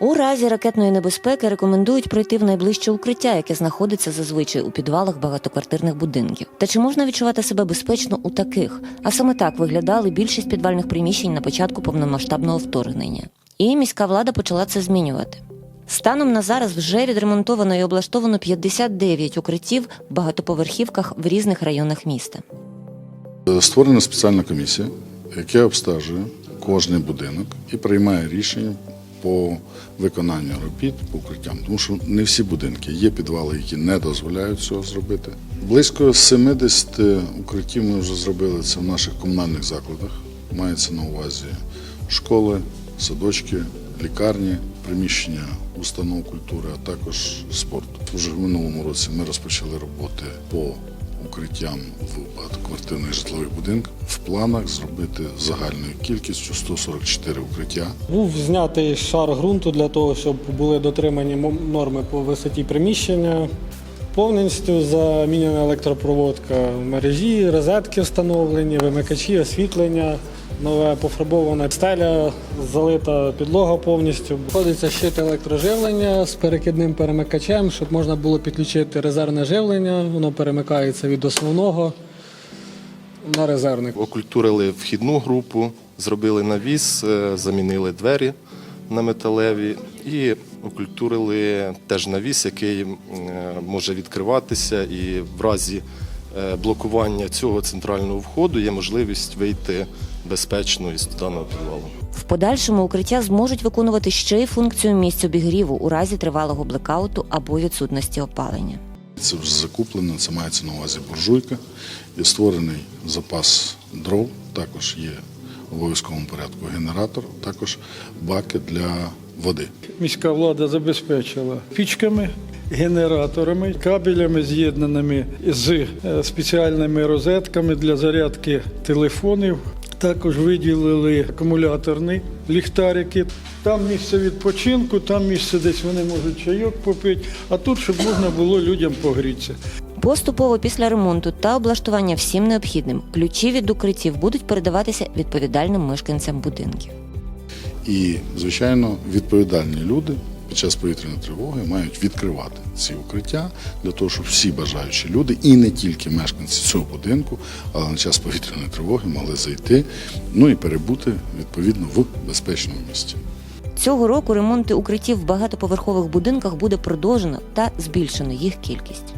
У разі ракетної небезпеки рекомендують пройти в найближче укриття, яке знаходиться зазвичай у підвалах багатоквартирних будинків. Та чи можна відчувати себе безпечно у таких? А саме так виглядали більшість підвальних приміщень на початку повномасштабного вторгнення. І міська влада почала це змінювати. Станом на зараз вже відремонтовано і облаштовано 59 укриттів в багатоповерхівках в різних районах міста. Створена спеціальна комісія, яка обстежує кожний будинок і приймає рішення по виконанню робіт по укриттям. Тому що не всі будинки є підвали, які не дозволяють цього зробити. Близько 70 укриттів ми вже зробили це в наших комунальних закладах. Мається на увазі школи, садочки, лікарні, приміщення установ культури, а також спорту. Уже в минулому році ми розпочали роботи по укриттям в багатоквартирних житлових будинках. В планах зробити загальною кількістю 144 укриття. Був знятий шар ґрунту для того, щоб були дотримані норми по висоті приміщення. Повністю замінена електропроводка в мережі, розетки встановлені, вимикачі, освітлення. Нове пофарбована стеля, залита підлога повністю. Входиться щит електроживлення з перекидним перемикачем, щоб можна було підключити резервне живлення. Воно перемикається від основного на резервний. Окультурили вхідну групу, зробили навіс, е, замінили двері на металеві і окультурили теж навіс, який е, може відкриватися, і в разі е, блокування цього центрального входу є можливість вийти безпечно із даного підвалу. В подальшому укриття зможуть виконувати ще й функцію місць обігріву у разі тривалого блекауту або відсутності опалення. Це вже закуплено, це мається на увазі буржуйка. Є створений запас дров, також є в обов'язковому порядку генератор, також баки для води. Міська влада забезпечила пічками, генераторами, кабелями з'єднаними з е, спеціальними розетками для зарядки телефонів. Також виділили акумуляторні ліхтарики. Там місце відпочинку, там місце десь вони можуть чайок попити, а тут, щоб можна було людям погрітися. Поступово після ремонту та облаштування всім необхідним ключі від укриттів будуть передаватися відповідальним мешканцям будинків. І, звичайно, відповідальні люди під час повітряної тривоги мають відкривати ці укриття для того, щоб всі бажаючі люди, і не тільки мешканці цього будинку, але на час повітряної тривоги могли зайти, ну і перебути відповідно в безпечному місці. Цього року ремонти укриттів в багатоповерхових будинках буде продовжено та збільшено їх кількість.